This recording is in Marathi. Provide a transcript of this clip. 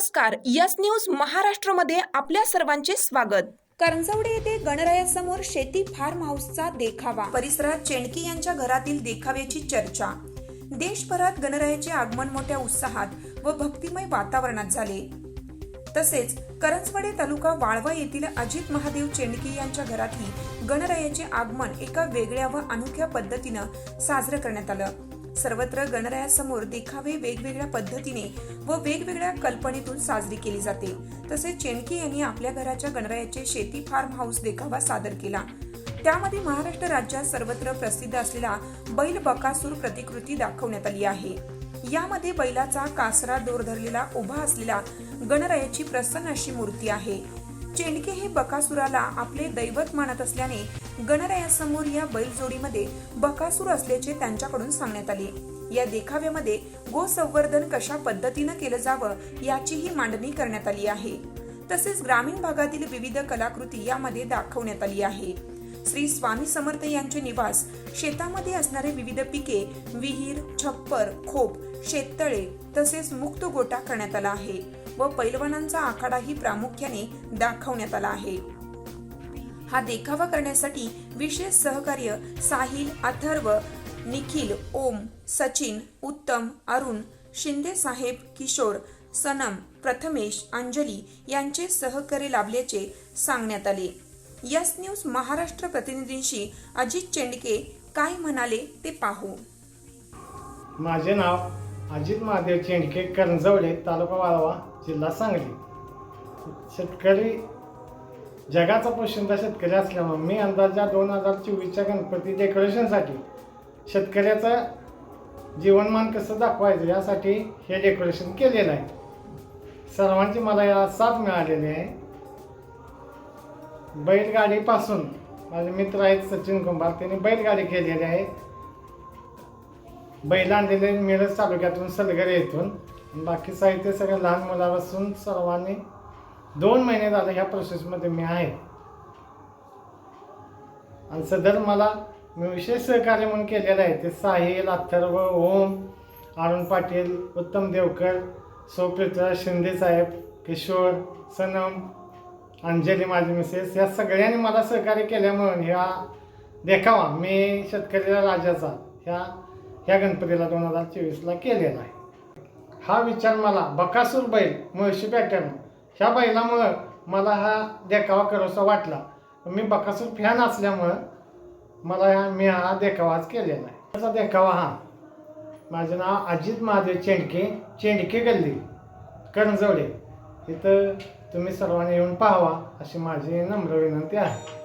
नमस्कार यस न्यूज महाराष्ट्रमध्ये आपल्या सर्वांचे स्वागत. करंजवडे येथे गणरायासमोर शेती फार्म हाऊसचा देखावा. परिसरात चेंडकी यांच्या घरातील देखाव्याची चर्चा. देशभरात गणरायाचे आगमन मोठ्या उत्साहात व भक्तिमय वातावरणात झाले. तसेच करंजवडे तालुका वाळवा येथील अजित महादेव चेंडकी यांच्या घरातही गणरायाचे आगमन एका वेगळ्या व अनोख्या पद्धतीनं साजरं करण्यात आलं. सर्वत्र गणरायासमोर देखावे वेगवेगळ्या पद्धतीने व वेगवेगळ्या कल्पनेतून साजरी केली जाते. तसेच चेनकी यांनी आपल्या घराच्या गणरायाचे शेती फार्म हाऊस देखावा सादर केला. त्यामध्ये महाराष्ट्र राज्यात सर्वत्र प्रसिद्ध असलेला बैल बकासूर प्रतिकृती दाखवण्यात आली आहे. यामध्ये बैलाचा कासरा दोर धरलेला उभा असलेला गणरायाची प्रसन्न अशी मूर्ती आहे. चेंडके हे बकासुराला आपले दैवत मानत असल्याने गणरायासमोर या बैलजोडीमध्ये बकासूर असल्याचे त्यांच्याकडून सांगण्यात आले. या देखाव्यामध्ये गोसंवर्धन कशा पद्धतीनं केलं जावं याचीही मांडणी करण्यात आली आहे. तसेच ग्रामीण भागातील विविध कलाकृती यामध्ये दाखवण्यात आली आहे. श्री स्वामी समर्थ यांचे निवास शेतामध्ये असणारे विविध पिके विहीर छप्पर खोप शेततळे तसेच मुक्त गोटा करण्यात आला आहे व पैलवानांचा आखाडाही प्रामुख्याने दाखवण्यात आला आहे. हा देखावा करण्यासाठी विशेष सहकार्य साहिल अथर्व निखिल ओम सचिन उत्तम अरुण शिंदे साहेब किशोर सनम प्रथमेश अंजली यांचे सहकार्य लाभल्याचे सांगण्यात आले. यस न्यूज महाराष्ट्र प्रतिनिधींशी अजित चेंडके काय म्हणाले ते पाहू. माझे नाव अजित महादेव चेंडके करंजवडे तालुका वाळवा जिल्हा सांगली. शेतकरी जगाचा पोशिंदा शेतकरी असल्यामुळे मी अंदाजा दोन हजार चोवीसच्या गणपती डेकोरेशनसाठी शेतकऱ्याचं जीवनमान कसं दाखवायचं यासाठी हे डेकोरेशन केलेलं आहे. सर्वांची मला या साथ मिळालेली आहे. बैलगाडीपासून माझे मित्र आहेत सचिन कुंभार त्यांनी बैलगाडी केलेली आहे. बैल आणलेले मिरज तालुक्यातून सलगरे येथून. बाकी साहित्य सगळं लहान मुलापासून सर्वांनी दोन महिने झाले ह्या प्रोसेसमध्ये मी आहे. आणि सदर मला मी विशेष सहकार्य म्हणून केलेलं आहे. ते साहिल अथर्व ओम अरुण पाटील उत्तम देवकर सौपृथ्वीराज शिंदे साहेब किशोर सनम अंजली माझी मिसेस या सगळ्यांनी मला सहकार्य केल्यामुळं ह्या देखावा मी शेतकऱ्याला राजाचा ह्या ह्या गणपतीला दोन हजार चोवीसला केलेला आहे. हा विचार मला बकासूर बैल मुळशी पॅटर्न ह्या बैलामुळं मला हा देखावा करावासा वाटला. मी बकासूर फॅन असल्यामुळं मला ह्या मी हा देखावाच केलेला आहे. त्याचा देखावा हा माझं नाव अजित महादेव चेंडके चेंडके गल्ली कणजवडे. इथं तुम्ही सर्वांनी येऊन पाहावा अशी माझी नम्र विनंती आहे.